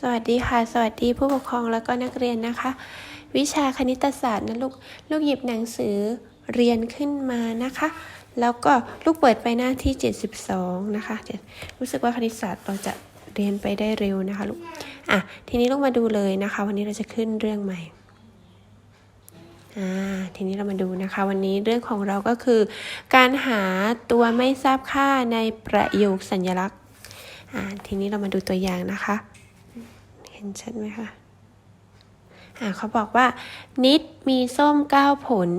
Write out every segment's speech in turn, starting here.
สวัสดีค่ะ สวัสดีผู้ปกครองแล้วก็นักเรียนนะคะ วิชาคณิตศาสตร์นะลูก ลูกหยิบหนังสือเรียนขึ้นมานะคะ แล้วก็ลูกเปิดไปหน้าที่ 72 นะคะเดี๋ยวรู้สึกว่าคณิตศาสตร์เราจะเรียนไปได้เร็วนะคะลูก อะ ทีนี้ลูกมาดูเลยนะคะ วันนี้เราจะขึ้นเรื่องใหม่ ทีนี้เรามาดูนะคะ วันนี้เรื่องของเราก็คือ การหาตัวไม่ทราบค่าในประโยคสัญลักษณ์ทีนี้เรามาดูตัวอย่างนะคะ เห็นชัดไหมคะเขาบอกว่า นิดมีส้ม9ผล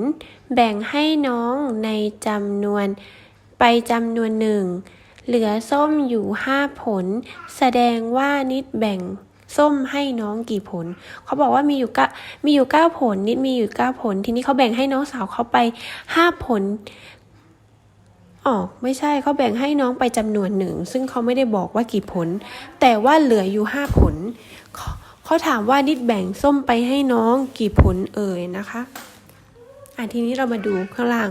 แบ่งให้น้องในจำนวนไปจำนวนหนึ่ง เหลือส้มอยู่5ผล แสดงว่านิดแบ่ง ส้มให้น้องกี่ผล เขาบอกว่ามีอยู่กะมีอยู่9ผล นิดมีอยู่9ผล ทีนี้เขาแบ่งให้น้องสาวเขาไป5ผลอ๋อไม่ใช่เขาแบ่งให้น้องไปจำนวนหนึ่ง ซึ่งเขาไม่ได้บอกว่ากี่ผล แต่ว่าเหลืออยู่ห้าผลเขาเขาถามว่านิดแบ่งส้มไปให้น้องกี่ผลเอ่ยนะคะอะทีนี้เรามาดูข้างล่าง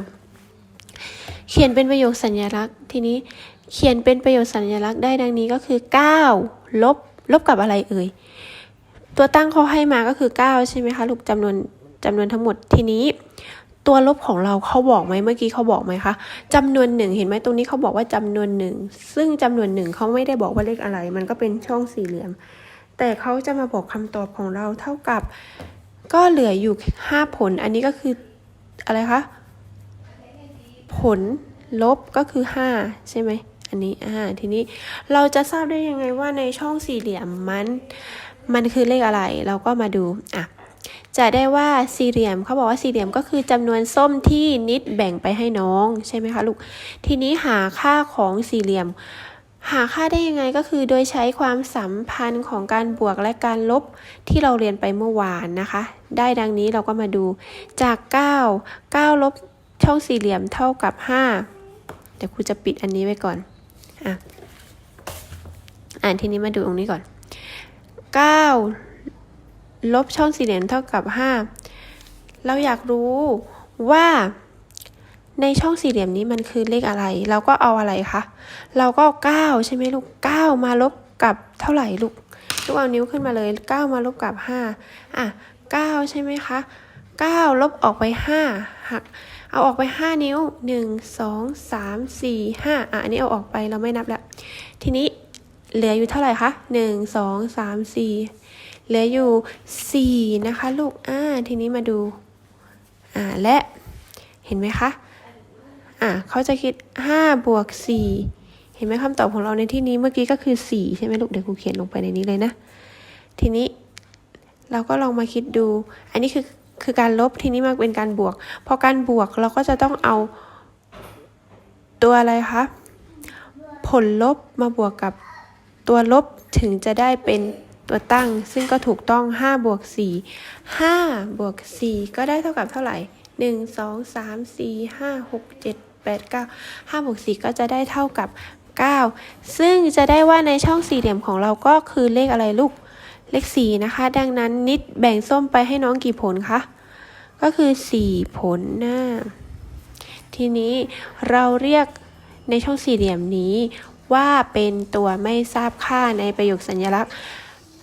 เขียนเป็นประโยคสัญลักษณ์ ทีนี้เขียนเป็นประโยคสัญลักษณ์ได้ดังนี้ก็คือ 9 ลบ ลบกับอะไรเอ่ย ตัวตั้งเขาให้มาก็คือ 9 ใช่ไหมคะลูกจำนวนจำนวนทั้งหมดทีนี้ ตัวลบของเราเขาบอกไหมเมื่อกี้เขาบอกไหมคะจำนวนหนึ่งเห็นไหมตรงนี้เขาบอกว่าจำนวนหนึ่งซึ่งจำนวนหนึ่งเขาไม่ได้บอกว่าเลขอะไร มันก็เป็นช่องสี่เหลี่ยม แต่เขาจะมาบอกคำตอบของเราเท่ากับ ก็เหลืออยู่ห้าผล อันนี้ก็คืออะไรคะผลลบก็คือห้าใช่ไหม อันนี้อ่าทีนี้เราจะทราบได้ยังไงว่าในช่องสี่เหลี่ยมมันมันคือเลขอะไร เราก็มาดูอะจะได้ว่าสี่เหลี่ยมเขาบอกว่าสี่เหลี่ยมก็คือจำนวนส้มที่นิดแบ่งไปให้น้องใช่ไหมคะลูกทีนี้หาค่าของสี่เหลี่ยม หาค่าได้ยังไงก็คือโดยใช้ความสัมพันธ์ของการบวกและการลบที่เราเรียนไปเมื่อวานนะคะ ได้ดังนี้เราก็มาดูจาก 9 9ลบช่องสี่เหลี่ยมเท่ากับ 5 เดี๋ยวครูจะปิดอันนี้ไว้ก่อน อะอ่านทีนี้มาดูตรงนี้ก่อน9ลบช่องสี่เหลี่ยมเท่ากับ5เราอยากรู้ว่าในช่องสี่เหลี่ยมนี้มันคือเลขอะไร เราก็เอาอะไรคะ เราก็เก้าใช่ไหมลูกเก้ามาลบกับเท่าไหร่ลูก ลูกเอานิ้วขึ้นมาเลยเก้ามาลบกับห้าอะเก้าใช่ไหมคะเก้าลบออกไปห้าหัก เอาออกไปห้านิ้วหนึ่งสองสามสี่ห้าอะอันนี้เอาออกไปเราไม่นับแล้ว ทีนี้เหลืออยู่เท่าไหร่คะหนึ่งสองสามสี่เหลืออยู่สี่นะคะ ลูก อ่า ทีนี้มาดู อ่า และ เห็นไหมคะ อะเขาจะคิด 5 บวก 4 เห็นไหมคำตอบของเราในที่นี้เมื่อกี้ก็คือ 4 ใช่ไหมลูก เดี๋ยวครูเขียนลงไปในนี้เลยนะ ทีนี้เราก็ลองมาคิดดู อันนี้คือ คือการลบทีนี้มาเป็นการบวก พอการบวกเราก็จะต้องเอาตัวอะไรคะผลลบมาบวกกับตัวลบถึงจะได้เป็นตัวตั้ง ซึ่งก็ถูกต้อง5บวก4 5บวก4ก็ได้เท่ากับเท่าไหร่หนึ่งสองสามสี่ห้าหกเจ็ดแปดเก้าห้าบวกสี่ก็จะได้เท่ากับเก้าซึ่งจะได้ว่าในช่องสี่เหลี่ยมของเราก็คือเลขอะไรลูก เลขสี่นะคะ ดังนั้นนิดแบ่งส้มไปให้น้องกี่ผลคะ ก็คือสี่ผลนะทีนี้เราเรียกในช่องสี่เหลี่ยมนี้ว่าเป็นตัวไม่ทราบค่าในประโยคสัญลักษณ์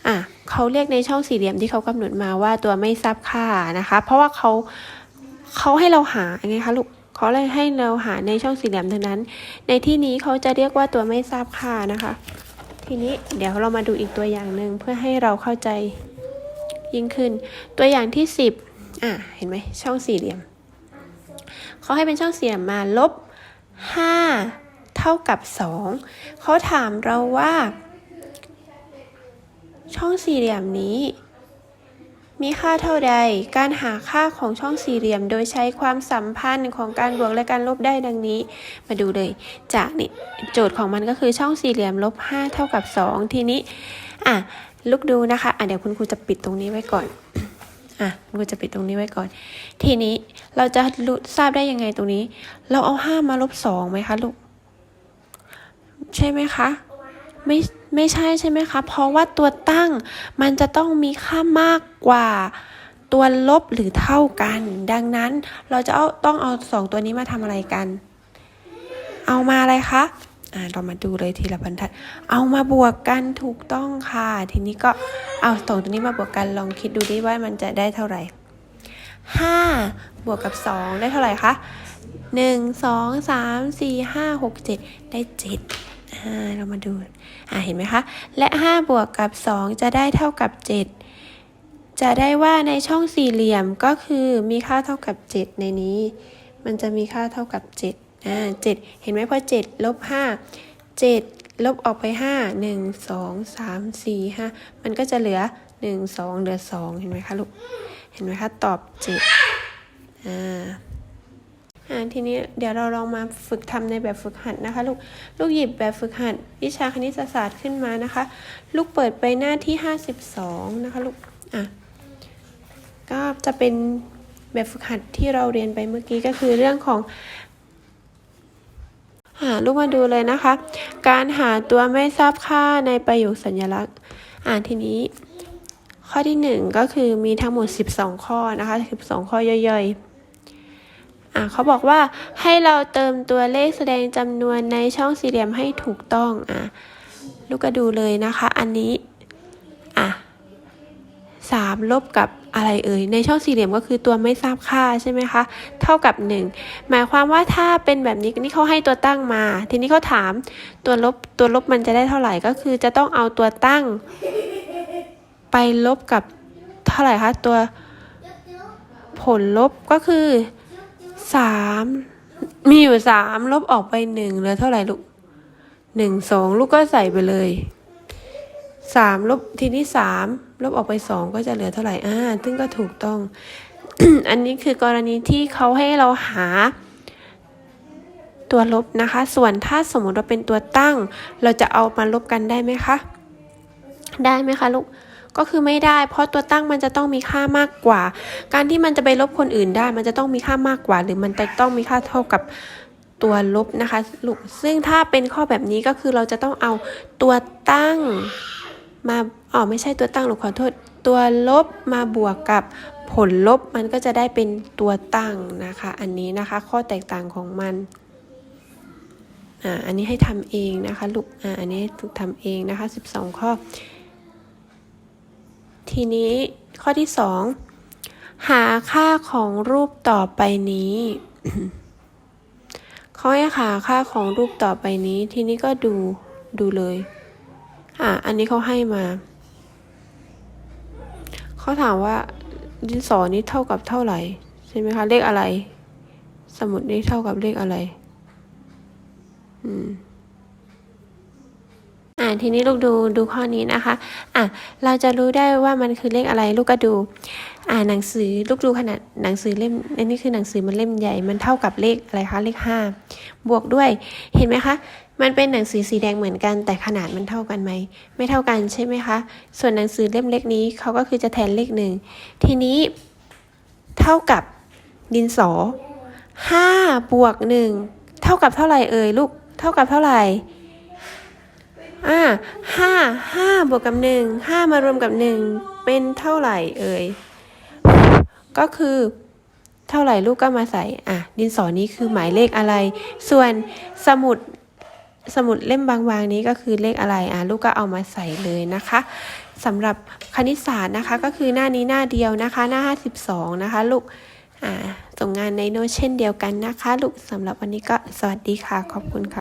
อะเขาเรียกในช่องสี่เหลี่ยมที่เขากำหนดมาว่าตัวไม่ทราบค่านะคะ เพราะว่าเขาเขาให้เราหาไงคะลูกเขาเลยให้เราหาในช่องสี่เหลี่ยมเทั้งนั้น ในที่นี้เขาจะเรียกว่าตัวไม่ทราบค่านะคะ ทีนี้เดี๋ยวเรามาดูอีกตัวอย่างหนึ่งเพื่อให้เราเข้าใจยิ่งขึ้น ตัวอย่างที่สิบอะเห็นไหมช่องสี่เหลี่ยมเขาให้เป็นช่องสี่เหลี่ยมมาลบห้าเท่ากับสองเขาถามเราว่า ช่องสี่เหลี่ยมนี้ มีค่าเท่าใด การหาค่าของช่องสี่เหลี่ยม โดยใช้ความสัมพันธ์ของการบวกและการลบได้ดังนี้ มาดูเลย จากนี่โจทย์ของมันก็คือช่องสี่เหลี่ยมลบ5เท่ากับ 2 ทีนี้ อะลูกดูนะคะ อะเดี๋ยวคุณครูจะปิดตรงนี้ไว้ก่อน อะคุณครูจะปิดตรงนี้ไว้ก่อน ทีนี้เราจะรู้ทราบได้ยังไงตรงนี้ เราเอา5มาลบ2ไหมคะลูก ใช่ไหมคะ ไม่ ไม่ใช่ใช่ไหมคะ เพราะว่าตัวตั้งมันจะต้องมีค่ามากกว่าตัวลบหรือเท่ากัน ดังนั้นเราจะเอาต้องเอาสองตัวนี้มาทำอะไรกัน เอามาอะไรคะอ่าเรามาดูเลยทีละบรรทัด เอามาบวกกันถูกต้องค่ะ ทีนี้ก็เอาสองตัวนี้มาบวกกันลองคิดดูดิว่ามันจะได้เท่าไหร่ห้าบวกกับสองได้เท่าไหร่คะหนึ่งสองสามสี่ห้าหกเจ็ดได้เจ็ด อ่าเรามาดูอ่าเห็นไหมคะ และห้าบวกกับสองจะได้เท่ากับเจ็ดจะได้ว่าในช่องสี่เหลี่ยมก็คือมีค่าเท่ากับเจ็ดในนี้ มันจะมีค่าเท่ากับเจ็ดอ่าเจ็ดเห็นไหมพอเจ็ดลบห้าเจ็ดลบออกไปห้าหนึ่งสองสามสี่ห้ามันก็จะเหลือหนึ่งสองเหลือสองเห็นไหมคะลูก เห็นไหมคะ ตอบเจ็ดอ่าอ่า ทีนี้เดี๋ยวเราลองมาฝึกทำในแบบฝึกหัดนะคะลูก ลูกหยิบแบบฝึกหัด วิชาคณิตศาสตร์ขึ้นมานะคะ ลูกเปิดไปหน้าที่ 52 นะคะลูก อะ ก็จะเป็นแบบฝึกหัดที่เราเรียนไปเมื่อกี้ก็คือเรื่องของหาลูกมาดูเลยนะคะ การหาตัวไม่ทราบค่าในประโยคสัญลักษณ์ อ่านทีนี้ ข้อที่หนึ่งก็คือมีทั้งหมด 12 ข้อนะคะ 12 ข้อย่อยๆ เขาบอกว่าให้เราเติมตัวเลขแสดงจำนวนในช่องสี่เหลี่ยมให้ถูกต้องอะลูกก็ดูเลยนะคะ อันนี้อะสามลบกับอะไรเอ่ย ในช่องสี่เหลี่ยมก็คือตัวไม่ทราบค่าใช่ไหมคะ เท่ากับ 1 หมายความว่าถ้าเป็นแบบนี้นี่เขาให้ตัวตั้งมา ทีนี้เขาถามตัวลบตัวลบมันจะได้เท่าไหร่ก็คือจะต้องเอาตัวตั้ง ไปลบกับเท่าไหร่คะตัวผลลบก็คือ สามมีอยู่สามลบออกไปหนึ่งเหลือเท่าไหร่ลูกหนึ่งสองลูกก็ใส่ไปเลยสามลบทีนี้สามลบออกไปสองก็จะเหลือเท่าไหร่อ่าซึ่งก็ถูกต้อง อันนี้คือกรณีที่เขาให้เราหาตัวลบนะคะ ส่วนถ้าสมมติว่าเป็นตัวตั้ง เราจะเอามาลบกันได้ไหมคะ ได้ไหมคะลูก ก็คือไม่ได้ เพราะตัวตั้งมันจะต้องมีค่ามากกว่า การที่มันจะไปลบคนอื่นได้ มันจะต้องมีค่ามากกว่า หรือมันจะต้องมีค่าเท่ากับตัวลบนะคะลูกซึ่งถ้าเป็นข้อแบบนี้ก็คือเราจะต้องเอาตัวตั้งมาอ๋อไม่ใช่ตัวตั้งหรอกขอโทษ ตัวลบมาบวกกับผลลบมันก็จะได้เป็นตัวตั้งนะคะ อันนี้นะคะข้อแตกต่างของมันอ่าอันนี้ให้ทำเองนะคะลูกอ่าอันนี้ถูกทำเองนะคะ 12 ข้อ ทีนี้ข้อที่2หาค่าของรูปต่อไปนี้เขาให้หาค่าของรูปต่อไปนี้ ทีนี้ก็ดูดูเลย อ่าอันนี้เขาให้มา เขาถามว่าดินสอนี้เท่ากับเท่าไหร่ ใช่ไหมคะ เลขอะไร สมุดนี้เท่ากับเลขอะไร อืม ทีนี้ลูกดูดูข้อนี้นะคะอะเราจะรู้ได้ว่ามันคือเลขอะไรลูกก็ดู อ่าหนังสือลูกดูขนาดหนังสือเล่มอันนี้คือหนังสือมันเล่มใหญ่มันเท่ากับเลขอะไรคะเลขห้าบวกด้วยเห็นไหมคะ มันเป็นหนังสือสีแดงเหมือนกัน แต่ขนาดมันเท่ากันไหมไม่เท่ากันใช่ไหมคะส่วนหนังสือเล่มเล็กนี้เขาก็คือจะแทนเลขหนึ่งทีนี้เท่ากับดินสอห้าบวกหนึ่งเท่ากับเท่าไหร่เอ่ยลูกเท่ากับเท่าไหร่ อ่าห้าห้าบวกกับหนึ่งห้ามารวมกับหนึ่งเป็นเท่าไหร่เอ่ย ก็คือเท่าไหร่ลูกก็มาใส่อะดินสอนี้คือหมายเลขอะไร ส่วนสมุดสมุดเล่มบางๆนี้ก็คือเลขอะไรอะลูกก็เอามาใส่เลยนะคะสำหรับคณิตศาสตร์นะคะ ก็คือหน้านี้หน้าเดียวนะคะ หน้า 52 นะคะ ลูกอ่าส่งงานในโน้ตเช่นเดียวกันนะคะ ลูกสำหรับวันนี้ก็สวัสดีค่ะ ขอบคุณค่ะ